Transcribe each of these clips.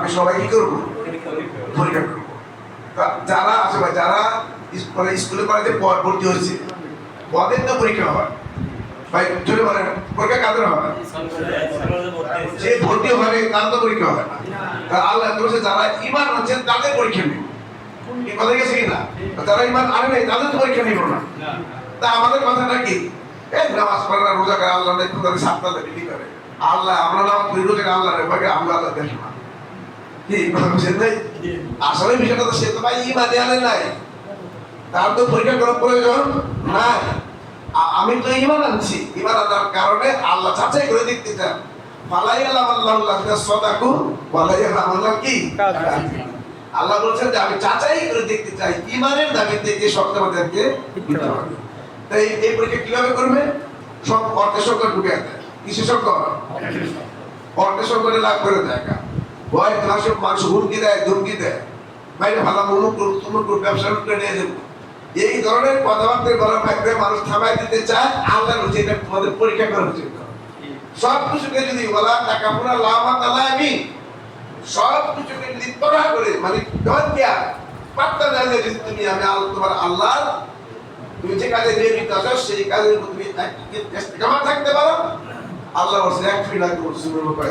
আমি সবাই কি করব? পরীক্ষা করব যারা আছে ভাই, যারা মানে স্কুলে কলেজে ভর্তি হয়েছে, পদের তো পরীক্ষা হয়। ভাই, জোরে বলেন, পরীক্ষা কাদের হয়? যে ভর্তি হবে তার তো পরীক্ষা হয় না। আল্লাহ বলছে, যারা ইমান আছেন তাদের পরীক্ষা নিব এই কথা গেছে কিনা? যারা ইমান আনে নাই, তাদের তো পরীক্ষা নিব না। তা আমাদের কথাটা কি? এই নামাজ পড়ে না, রোজা করে, আল্লাহ তাদের সাতটা বিলি করে? আল্লাহ, আমরা নামাজ পড়ি, রোজা করে আল্লাহ রে ভাগে আমরা আল্লাহ দেখি না কি কথা বুঝছেন নাই আসলে বিষয়টা তো সে তো ভাই ইমানে আনে নাই। তার তো পরীক্ষা করার প্রয়োজন আমি তো ইমান আনছি। ইমান আনার কারণে আল্লাহ যাচাই করে চান। ফালাই আল্লাহ আল্লাহ সদাকু, ওয়ালাই আল্লাহ কি? আল্লাহ বলছেন যে আমি যাচাই করে দেখতে চাই। ইমানের দাবি থেকে শব্দ আমাদেরকে তাই এই পরীক্ষা কীভাবে করবে? সব অর্থের সঙ্গে ঢুকে দেয় অর্থের সঙ্গে লাভ করে দেয়। ভয় সব মানুষ হুমকি দেয়, ধুমকি দেয়। বাইরে ভালো মুলুক করুক ব্যবসা করে নিয়ে দেবো এই ধরনের কথাবার্তা বলার মাধ্যমে মানুষ থামাই দিতে চায় আল্লাহ বলছে এটা তোমাদের পরীক্ষা করা উচিত। সব কিছুকে যদি বলা টাকা পুরা লাভ আল্লাহ আমি সব কিছুকে যদি পড়া করে মানে ধন দিয়া, পাত্তা না যদি তুমি আমি আল্লাহ, তোমার আল্লাহ তুমি যে কাজে নিয়মিত আছো, সেই কাজের উপর তুমি কামা থাকতে পারো। আল্লাহ এক ফিট বলছে সুন্দর করে।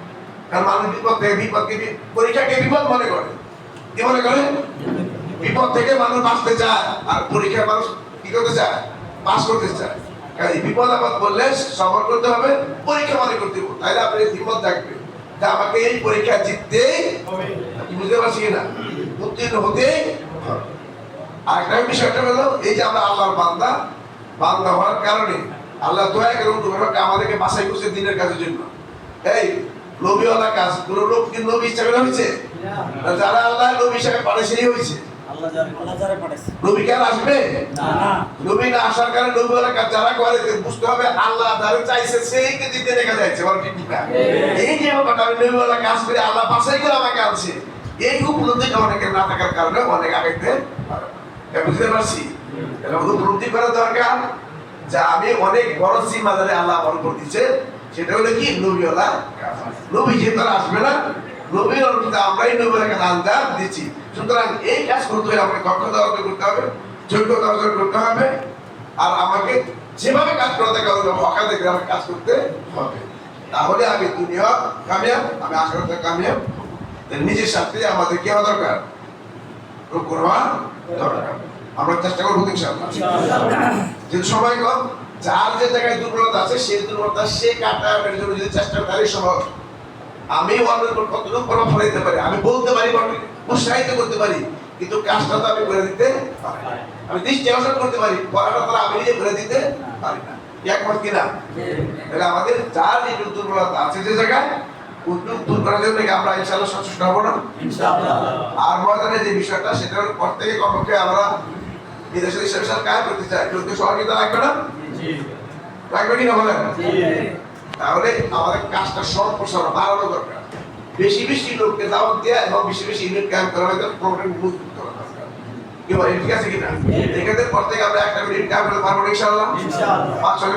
কারণ মানুষ বিপদ থেকে বিপদকে পরীক্ষাকে বিপদ মনে করে। কি মনে করে? বিপদ থেকে মানুষ বাঁচতে চায়, আর পরীক্ষায় মানুষ কি করতে চায়? পাস করতে চায়। কাজে বিপদ আপদ বললে সফর করতে হবে, পরীক্ষা মনে করতে হবে। তাইলে আপনি বিপদ থাকবে। যে আমাকে এই পরীক্ষা জিততেই কি বুঝতে পারছি না উত্তীর্ণ হতেই হবে। আর একটা বিষয়টা হলো, এই যে আমরা আল্লাহর বান্দা বান্দা হওয়ার কারণে আল্লাহ দয়া করে আমাদেরকে বাসাই করছে দিনের কাজের জন্য। এই নবীওয়ালা কাজ কোন লোক কি নবী হিসাবে হয়েছে? যারা আল্লাহ নবী হিসাবে পারে সেই হয়েছে। আল্লাহ যারে আল্লাহ যারে পাঠাইছে নবী কেন আসবে? নবী না। আসার কারণে নবীওয়ালা কাজ যারা করে বুঝতে হবে আল্লাহ যারা চাইছে সেইকে দিতে দেখা যাচ্ছে বল ঠিক না এই যে ব্যাপারটা আমি নবীওয়ালা কাজ করে আল্লাহ বাসাই করে আমাকে আনছে। এই উপলব্ধিটা অনেকের না থাকার কারণে অনেক আগাইতে পারে বুঝতে পারছি? এটা উপলব্ধি করা দরকার? যে আমি অনেক বড় জিম্মাদারি আল্লাহ আমার উপর দিচ্ছে সেটা হলো কি? নবীওয়ালা। নবী যে তারা আসবে না নবীর অনুমতিতে আমরাই নবীর কাছে আন্দাজ দিচ্ছি। সুতরাং এই কাজ করতে হলে আমাকে দক্ষতা অর্জন করতে হবে যোগ্যতা অর্জন করতে হবে। আর আমাকে যেভাবে কাজ করাতে হকা দেখে আমাকে কাজ করতে হবে। তাহলে আমি দুনিয়া কামিয়াব আমি আখেরাতে কামিয়াব। নিজের সাথে আমাদের কি হওয়া দরকার? রুকুর হওয়া দরকার। আমরা চেষ্টা করব ইনশাআল্লাহ। সময় কম যার যে জায়গায় দুর্বলতা আছে সেই দুর্বলতা সে কাটানোর জন্য যদি চেষ্টা করি সম্ভব আমি অন্যের উপর কতটুকু প্রভাব ফেলাইতে পারি? আমি বলতে পারি উৎসাহিত করতে পারি কিন্তু কাজটা তো আমি করে দিতে পারি না। আমি দৃষ্টি আকর্ষণ করতে পারি পড়াটা তো আমি নিজে করে দিতে পারি না। একমত কিনা তাহলে আমাদের যার এই দুর্বলতা আছে যে জায়গায় উদ্যোগ দূর করার জন্য আমরা ইনশাআল্লাহ সচেষ্ট হব না? আর ময়দানে যে বিষয়টা সেটা আমরা বিদেশের হিসাবে কাজ করতে চাই। সহযোগিতা লাগবে না? জি লাগবে কিনা বলেন? তাহলে আমাদের কাজটা সম্প্রসারণ বাড়ানো দরকার। বেশি বেশি লোককে দাওয়াত দেওয়া এবং বেশি বেশি ইউনিট ক্যাম্প করা হয় প্রোগ্রাম মজবুত করা দরকার কি বলেন ঠিক আছে কিনা? এখানে প্রত্যেক আমরা একটা মিনিট ক্যাম্প করতে পারব ইনশাআল্লাহ? পাঁচ ছয়